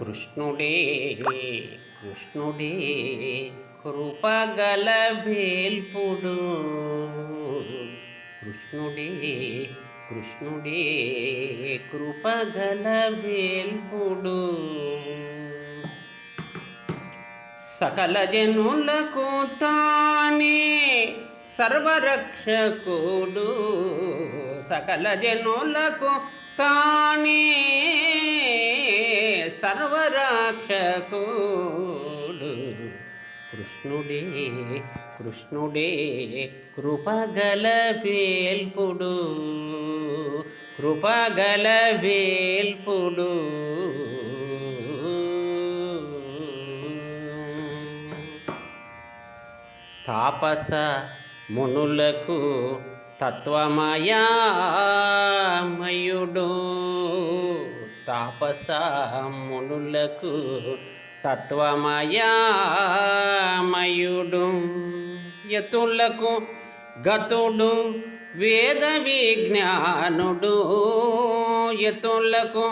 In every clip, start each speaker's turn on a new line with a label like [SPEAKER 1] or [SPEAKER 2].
[SPEAKER 1] కృష్ణుడే కృష్ణుడే కృపగల వేల్పుడు కృష్ణుడే కృష్ణుడే కృపగల వేల్పుడు సకల జనులకు తానే సర్వరక్షకుడు. సకల జనులకు తానే సర్వరక్షకుడు కృష్ణుడే కృష్ణుడే కృపగల వేల్పుడు కృపగల వేల్పుడు తాపస మునులకు తత్వమయామయుడు. తాపస మునులకు తత్వమయామయుడు. యతులకు గతుడు వేద విజ్ఞానుడు యతులకు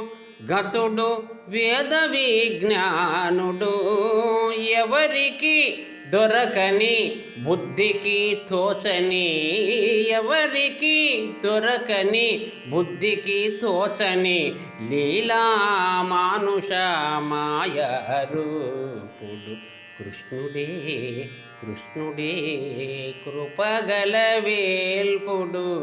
[SPEAKER 1] గతుడు వేద విజ్ఞానుడు ఎవరికి దొరకని బుద్ధికి తోచని ఎవరికి దొరకని బుద్ధికి తోచని లీలా మానుష మాయ రూపుడు. కృష్ణుడే కృష్ణుడే కృపగల వేల్పుడు.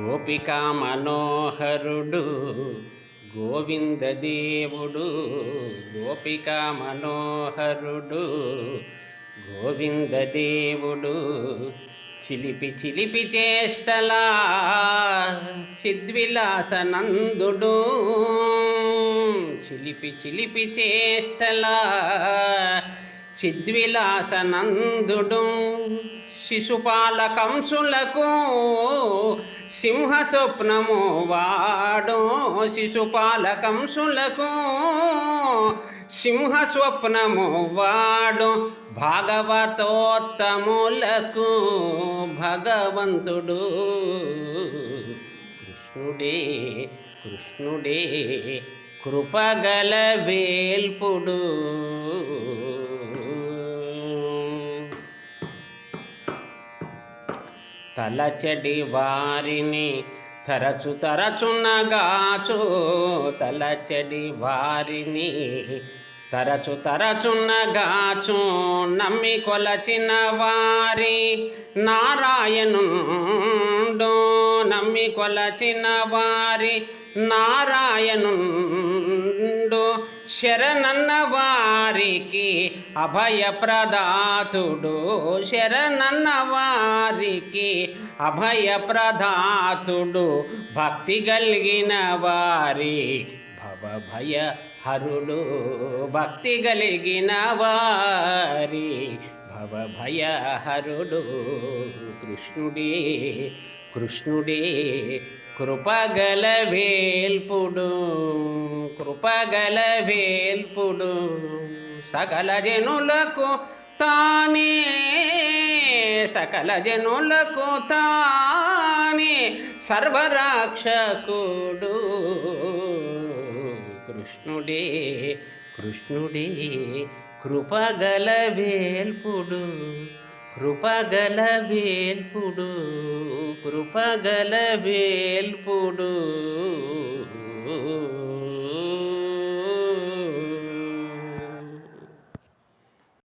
[SPEAKER 1] గోపికా మనోహరుడు గోవిందదేవుడు గోపికా మనోహరుడు గోవిందదేవుడు చిలిపి చిలిపి చేష్టలా చిద్విలాసనందుడు చిలిపి చిలిపి చేష్టలా చిద్విలాసనందుడు శిశుపాలకంసులకు సింహ స్వప్నము వాడు శిశుపాలకంసులకు సింహ స్వప్నము వాడు భాగవతోత్తములకు భగవంతుడు. కృష్ణుడే కృష్ణుడే కృపగల వేల్పుడు. తలచడి వారిని తరచు తరచున్నగాచు తలచడి వారిని తరచు తరచున్నగాచు నమ్మి కొలచిన వారి నారాయణుండు నమ్మి కొలచిన వారి నారాయణుండు. శరణన్న వారికి అభయప్రదాతుడు. శరణన్న వారికి అభయప్రదాతుడు. భక్తి కలిగిన వారి భవభయ హరుడు భక్తి కలిగిన వారి భవభయ హరుడు కృష్ణుడే కృష్ణుడే కృపగల వేల్పుడు కృపగల వేల్పుడు సకల జనులకు తానే సకల జనులకు తానే సర్వరాక్షకుడు. కృష్ణుడే కృష్ణుడే కృపగల వేల్పుడు కృపగల వేల్పుడు కృపగల వేల్పుడు.